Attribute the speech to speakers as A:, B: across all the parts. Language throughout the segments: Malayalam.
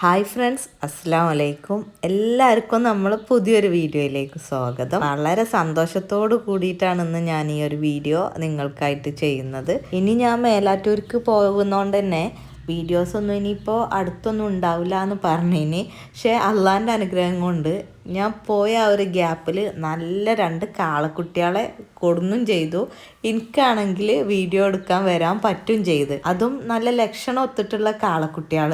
A: ഹായ് ഫ്രണ്ട്സ് അസ്സാം വലൈക്കും എല്ലാവർക്കും നമ്മൾ പുതിയൊരു വീഡിയോയിലേക്ക് സ്വാഗതം. വളരെ സന്തോഷത്തോട് കൂടിയിട്ടാണ് ഇന്ന് ഞാൻ ഈ ഒരു വീഡിയോ നിങ്ങൾക്കായിട്ട് ചെയ്യുന്നത്. ഇനി ഞാൻ മേലാറ്റൂർക്ക് പോകുന്നതുകൊണ്ട് തന്നെ വീഡിയോസ് ഒന്നും ഇനിയിപ്പോൾ അടുത്തൊന്നും ഉണ്ടാവില്ല എന്ന് പറഞ്ഞിനി. പക്ഷേ അള്ളാന്റെ അനുഗ്രഹം കൊണ്ട് ഞാൻ പോയ ആ ഒരു ഗ്യാപ്പിൽ നല്ല രണ്ട് കാളക്കുട്ടികളെ കൊടുന്നും ചെയ്തു. എനിക്കാണെങ്കിൽ വീഡിയോ എടുക്കാൻ വരാൻ പറ്റും ചെയ്ത്. അതും നല്ല ലക്ഷണം ഒത്തിട്ടുള്ള കാളക്കുട്ടികൾ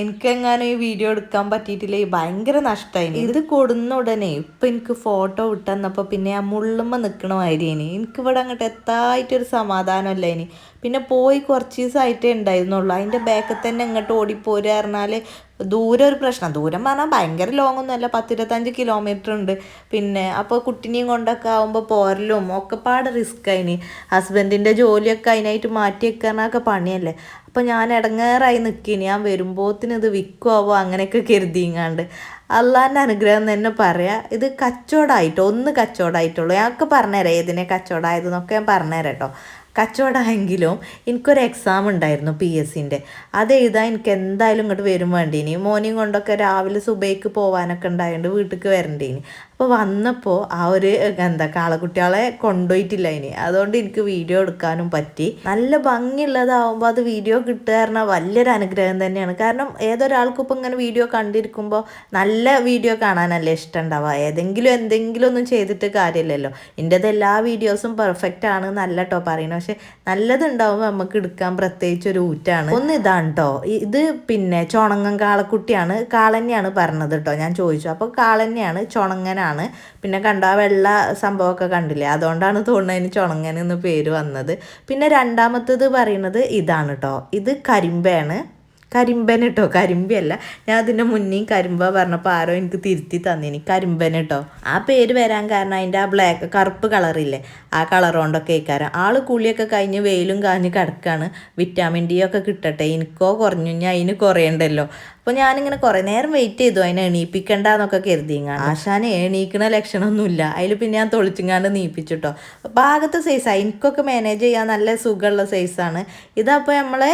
A: എനിക്കെങ്ങാനും ഈ വീഡിയോ എടുക്കാൻ പറ്റിയിട്ടില്ല? ഭയങ്കര നഷ്ടമായി ഇത് കൊടുന്ന ഉടനെ ഇപ്പം എനിക്ക് ഫോട്ടോ വിട്ടെന്നപ്പോൾ പിന്നെ ആ മുള്ളുമ്മ നിൽക്കണ ഇനി എനിക്കിവിടെ അങ്ങോട്ട് എത്തായിട്ടൊരു സമാധാനമല്ല ഇനി. പിന്നെ പോയി കുറച്ച് ദിവസമായിട്ടേ ഉണ്ടായിരുന്നുള്ളൂ. അതിന്റെ ബാക്കിൽ തന്നെ ഇങ്ങോട്ട് ഓടിപ്പോരുക പറഞ്ഞാൽ ദൂരം ഒരു പ്രശ്നം. ദൂരം പറഞ്ഞാൽ ഭയങ്കര ലോങ് ഒന്നുമല്ല പത്തിരുപത്തഞ്ച് കിലോമീറ്റർ ഉണ്ട്. പിന്നെ അപ്പോൾ കുട്ടിനെയും കൊണ്ടൊക്കെ ആകുമ്പോൾ പോരലും ഒക്കെപ്പാട് റിസ്ക് അതിന് ഹസ്ബൻഡിന്റെ ജോലിയൊക്കെ അതിനായിട്ട് മാറ്റി വെക്കാനൊക്കെ പണിയല്ലേ. അപ്പോൾ ഞാൻ ഇടങ്ങേറായി നിൽക്കിനി ഞാൻ വരുമ്പോത്തിന് ഇത് വിൽക്കുമാവോ അങ്ങനെയൊക്കെ കരുതിങ്ങാണ്ട്. അള്ളാന്റെ അനുഗ്രഹം തന്നെ പറയാം. ഇത് കച്ചവടമായിട്ടോ ഒന്ന് കച്ചവടമായിട്ടുള്ളൂ ഞങ്ങൾക്ക് പറഞ്ഞുതരാം. ഏതിനെ കച്ചവടമായതെന്നൊക്കെ ഞാൻ പറഞ്ഞുതരാം കേട്ടോ. കച്ചവടമായെങ്കിലും എനിക്കൊരു എക്സാം ഉണ്ടായിരുന്നു പി എസ് സിന്റെ അത് എഴുതാൻ എനിക്ക് എന്തായാലും ഇങ്ങോട്ട് വരും വേണ്ടീനി. മോർണിംഗ് കൊണ്ടൊക്കെ രാവിലെ സുബൈക്ക് പോകാനൊക്കെ ഉണ്ടായതുകൊണ്ട് വീട്ടിലേക്ക് വരണ്ടേനി. അപ്പോൾ വന്നപ്പോൾ ആ ഒരു എന്താ കാളക്കുട്ടികളെ കൊണ്ടുപോയിട്ടില്ല ഇനി. അതുകൊണ്ട് എനിക്ക് വീഡിയോ എടുക്കാനും പറ്റി. നല്ല ഭംഗിയുള്ളതാവുമ്പോൾ അത് വീഡിയോ കിട്ടുക പറഞ്ഞാൽ വലിയൊരു അനുഗ്രഹം തന്നെയാണ്. കാരണം ഏതൊരാൾക്കും ഇപ്പം ഇങ്ങനെ വീഡിയോ കണ്ടിരിക്കുമ്പോൾ നല്ല വീഡിയോ കാണാനല്ലേ ഇഷ്ടം ഉണ്ടാവുക ഏതെങ്കിലും എന്തെങ്കിലും ഒന്നും ചെയ്തിട്ട് കാര്യമില്ലല്ലോ. എന്റെത് എല്ലാ വീഡിയോസും പെർഫെക്റ്റ് ആണ് നല്ല കേട്ടോ പറയുന്നത് പക്ഷെ നല്ലതുണ്ടാവുമ്പോൾ നമുക്ക് എടുക്കാൻ പ്രത്യേകിച്ച് ഒരു ഊറ്റാണ്. ഒന്ന് ഇതാണ് കേട്ടോ ഇത് പിന്നെ ചുണങ്ങൻ കാളക്കുട്ടിയാണ് കാളന്നെയാണ് പറഞ്ഞത് കേട്ടോ ഞാൻ ചോദിച്ചു. അപ്പോൾ കാളന്നെയാണ് ചുണങ്ങനാണ് പിന്നെ കണ്ട ആ വെള്ള സംഭവമൊക്കെ കണ്ടില്ലേ? അതുകൊണ്ടാണ് തോന്നുന്നത് അതിന് ചുണങ്ങൻ എന്ന് പേര് വന്നത്. പിന്നെ രണ്ടാമത്തത് പറയുന്നത് ഇതാണ് കേട്ടോ ഇത് കരിമ്പയാണ്. കരിമ്പൻ കേട്ടോ കരിമ്പയല്ല. ഞാൻ അതിന്റെ മുന്നേയും കരിമ്പ പറഞ്ഞപ്പോൾ ആരോ എനിക്ക് തിരുത്തി തന്നിനി. കരിമ്പൻ കേട്ടോ ആ പേര് വരാൻ കാരണം അതിന്റെ ആ ബ്ലാക്ക് കറുപ്പ് കളറില്ലേ? ആ കളർ കൊണ്ടൊക്കെ ഇക്കാരം ആൾ കുളിയൊക്കെ കഴിഞ്ഞ് വെയിലും കാഞ്ഞ് കിടക്കാണ്. വിറ്റാമിൻ ഡി ഒക്കെ കിട്ടട്ടെ. എനിക്കോ കുറഞ്ഞു. ഞാൻ അതിന് കുറയണ്ടല്ലോ. അപ്പോൾ ഞാനിങ്ങനെ കുറേ നേരം വെയിറ്റ് ചെയ്തു അതിനെ എണീപ്പിക്കണ്ടെന്നൊക്കെ കരുതിങ്ങാണ് ആശാന് എണീക്കണ ലക്ഷണമൊന്നുമില്ല. അതിൽ പിന്നെ ഞാൻ തൊളിച്ചിങ്ങാണ്ട് നീപ്പിച്ചിട്ടോ. ഭാഗത്തെ സൈസാണ് എനിക്കൊക്കെ മാനേജ് ചെയ്യാൻ നല്ല സുഖമുള്ള സൈസാണ് ഇതപ്പോൾ നമ്മളെ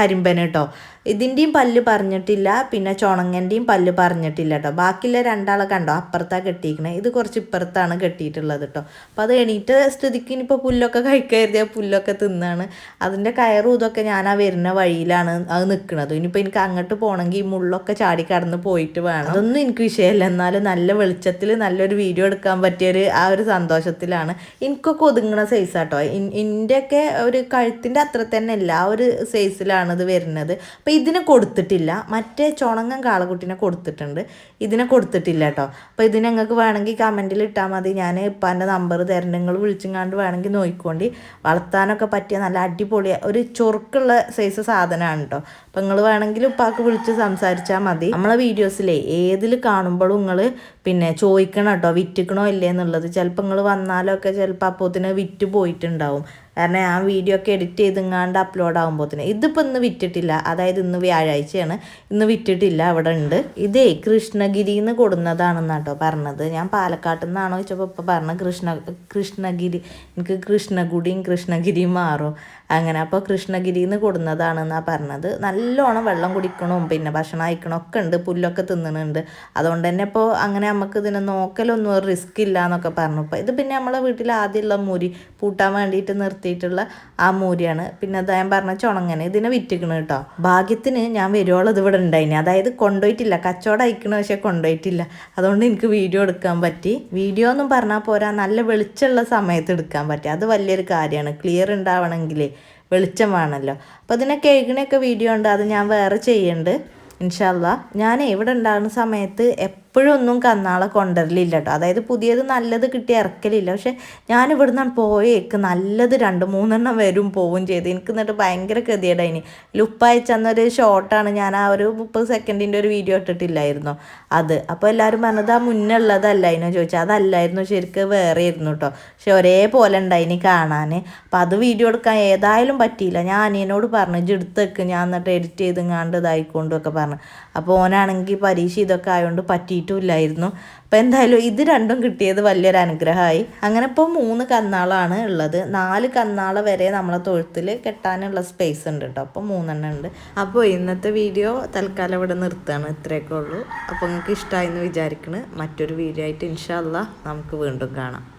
A: കരിമ്പന കേട്ടോ ഇതിന്റെയും പല്ല് പറഞ്ഞിട്ടില്ല പിന്നെ ചുണങ്ങന്റെയും പല്ല് പറഞ്ഞിട്ടില്ല കേട്ടോ ബാക്കിയുള്ള രണ്ടാളെ കണ്ടോ? അപ്പുറത്താണ് കെട്ടിയിരിക്കണേ. ഇത് കുറച്ച് ഇപ്പുറത്താണ് കെട്ടിയിട്ടുള്ളത് കേട്ടോ അപ്പോൾ അത് എണീറ്റ് സ്ഥിതിക്ക് ഇനിയിപ്പോൾ പുല്ലൊക്കെ കഴിക്കരുതിയ പുല്ലൊക്കെ തിന്നാണ്. അതിന്റെ കയറും ഇതൊക്കെ ഞാൻ ആ വരുന്ന വഴിയിലാണ് അത് നിൽക്കുന്നത് ഇനിയിപ്പോൾ എനിക്ക് അങ്ങോട്ട് പോകണമെങ്കിൽ മുള്ളൊക്കെ ചാടി കടന്ന് പോയിട്ട് വേണം. അതൊന്നും എനിക്ക് വിഷയമല്ല. എന്നാലും നല്ല വെളിച്ചത്തിൽ നല്ലൊരു വീഡിയോ എടുക്കാൻ പറ്റിയൊരു ആ ഒരു സന്തോഷത്തിലാണ്. എനിക്കൊക്കെ ഒതുങ്ങണ സൈസ് കേട്ടോ എന്റെയൊക്കെ ഒരു കഴുത്തിന്റെ അത്ര തന്നെ അല്ല ആ ഒരു സൈസിലാണ് ഇത് വരുന്നത്. അപ്പോൾ ഇതിനെ കൊടുത്തിട്ടില്ല. മറ്റേ ചുണങ്ങൻ കാളക്കുട്ടിനെ കൊടുത്തിട്ടുണ്ട്. ഇതിനെ കൊടുത്തിട്ടില്ല കേട്ടോ. അപ്പോൾ ഇതിനെ ഞങ്ങൾക്ക് വേണമെങ്കിൽ കമന്റിൽ ഇട്ടാൽ മതി. ഞാൻ ഇപ്പാന്റെ നമ്പർ തരണം നിങ്ങൾ വിളിച്ചിങ്ങാണ്ട് വേണമെങ്കിൽ നോക്കിക്കൊണ്ട്. വളർത്താനൊക്കെ പറ്റിയ നല്ല അടിപൊളി ഒരു ചൊറുക്കുള്ള സൈസ് സാധനമാണ് കേട്ടോ. അപ്പോൾ നിങ്ങൾ വേണമെങ്കിൽ ഉപ്പാക്ക് വിളിച്ച് സംസാരിച്ചാൽ മതി. നമ്മളെ വീഡിയോസിലെ ഏതിൽ കാണുമ്പോഴും നിങ്ങൾ പിന്നെ ചോദിക്കണം കേട്ടോ വിറ്റിക്കണോ ഇല്ലേ എന്നുള്ളത്. ചിലപ്പോൾ നിങ്ങൾ വന്നാലൊക്കെ ചിലപ്പോൾ അപ്പോത്തിന് വിറ്റ് പോയിട്ടുണ്ടാവും. കാരണം ആ വീഡിയോ ഒക്കെ എഡിറ്റ് ചെയ്തെങ്ങാണ്ട് അപ്ലോഡ് ആകുമ്പോഴത്തേന് ഇതിപ്പോൾ ഇന്ന് വിറ്റിട്ടില്ല. അതായത് ഇന്ന് വ്യാഴാഴ്ചയാണ്. ഇന്ന് വിറ്റിട്ടില്ല. അവിടെ ഉണ്ട്. ഇതേ കൃഷ്ണഗിരിയിൽ നിന്ന് കൊടുന്നതാണെന്നാട്ടോ പറഞ്ഞത്. ഞാൻ പാലക്കാട്ടിൽ നിന്നാണോ ചോദിച്ചപ്പോൾ ഇപ്പോൾ പറഞ്ഞ കൃഷ്ണ കൃഷ്ണഗിരി. എനിക്ക് കൃഷ്ണഗുടിയും കൃഷ്ണഗിരിയും മാറും. അങ്ങനെ അപ്പോൾ കൃഷ്ണഗിരിയിൽ നിന്ന് കൊടുന്നതാണെന്നാണ് പറഞ്ഞത്. നല്ലോണം വെള്ളം കുടിക്കണവും പിന്നെ ഭക്ഷണം അയക്കണം ഒക്കെ ഉണ്ട്. പുല്ലൊക്കെ തിന്നണുണ്ട്. അതുകൊണ്ട് തന്നെ ഇപ്പോൾ അങ്ങനെ നമുക്ക് ഇതിനെ നോക്കലൊന്നും റിസ്ക് ഇല്ല എന്നൊക്കെ പറഞ്ഞു. ഇപ്പോൾ ഇത് പിന്നെ നമ്മളെ വീട്ടിൽ ആദ്യമുള്ള മുരി പൂട്ടാൻ വേണ്ടിയിട്ട് നിർത്തിയിട്ടുള്ള ആ മൂരിയാണ്. പിന്നെ അത് ഞാൻ പറഞ്ഞ ചുണങ്ങനെ. ഇതിനെ വിറ്റിക്കണം കേട്ടോ. ഭാഗ്യത്തിന് ഞാൻ വരുവോളത് ഇവിടെ ഉണ്ടായിനി. അതായത് കൊണ്ടുപോയിട്ടില്ല. കച്ചവടം അയക്കണ പക്ഷേ കൊണ്ടുപോയിട്ടില്ല. അതുകൊണ്ട് എനിക്ക് വീഡിയോ എടുക്കാൻ പറ്റി. വീഡിയോ ഒന്നും പറഞ്ഞാൽ പോരാ നല്ല വെളിച്ചമുള്ള സമയത്ത് എടുക്കാൻ പറ്റി. അത് വലിയൊരു കാര്യമാണ്. ക്ലിയർ ഉണ്ടാവണമെങ്കിൽ വെളിച്ചം വേണമല്ലോ. അപ്പോൾ അതിനെ കേൾക്കണൊക്കെ വീഡിയോ ഉണ്ട്. അത് ഞാൻ വേറെ ചെയ്യുന്നുണ്ട് ഇൻഷാല്ല ഞാൻ ഇവിടെ ഉണ്ടാകുന്ന സമയത്ത് എപ്പോഴൊന്നും കന്നാളെ കൊണ്ടുവരലില്ല കേട്ടോ അതായത് പുതിയത് നല്ലത് കിട്ടി ഇറക്കലില്ല. പക്ഷെ ഞാൻ ഇവിടുന്ന് പോയേക്ക്. നല്ലത് രണ്ട് മൂന്നെണ്ണം വരും പോവും ചെയ്ത്. എനിക്ക് എന്നിട്ട് ഭയങ്കര ഗതിയേടായിനി ലുപ്പയച്ചെന്നൊരു ഷോർട്ടാണ് ഞാൻ ആ ഒരു മുപ്പത് സെക്കൻഡിന്റെ ഒരു വീഡിയോ ഇട്ടിട്ടില്ലായിരുന്നു അത്. അപ്പോൾ എല്ലാവരും പറഞ്ഞത് ആ മുന്നേ ഉള്ളതല്ല അതിനോ ചോദിച്ചാൽ അതല്ലായിരുന്നു. ശരിക്ക് വേറെ ആയിരുന്നു കേട്ടോ പക്ഷെ ഒരേപോലെ ഉണ്ടായിനി കാണാൻ. അപ്പോൾ അത് വീഡിയോ എടുക്കാൻ ഏതായാലും പറ്റിയില്ല. ഞാൻ അനിയനോട് പറഞ്ഞു ഇജ്ജ് എടുത്തേക്ക് ഞാൻ എന്നിട്ട് എഡിറ്റ് ചെയ്ത് ഇങ്ങാണ്ട് ഇതായിക്കൊണ്ടൊക്കെ പറഞ്ഞു. അപ്പോൾ ഓനാണെങ്കിൽ പരീക്ഷ ഇതൊക്കെ ആയതുകൊണ്ട് പറ്റിയിട്ടില്ല. നോക്കിയിട്ടുമില്ലായിരുന്നു അപ്പോൾ എന്തായാലും ഇത് രണ്ടും കിട്ടിയത് വലിയൊരു അനുഗ്രഹമായി. അങ്ങനെ ഇപ്പോൾ മൂന്ന് കന്നാളാണ് ഉള്ളത്. നാല് കന്നാള വരെ നമ്മളെ തൊഴുത്തിൽ കെട്ടാനുള്ള സ്പേസ് ഉണ്ട് കേട്ടോ അപ്പോൾ മൂന്നെണ്ണം ഉണ്ട്. അപ്പോൾ ഇന്നത്തെ വീഡിയോ തൽക്കാലം ഇവിടെ നിർത്തുകയാണ്. ഇത്രയൊക്കെ ഉള്ളൂ. അപ്പോൾ നിങ്ങൾക്ക് ഇഷ്ടമായി എന്ന് വിചാരിക്കണ്. മറ്റൊരു വീഡിയോ ആയിട്ട് ഇൻഷാല്ല നമുക്ക് വീണ്ടും കാണാം.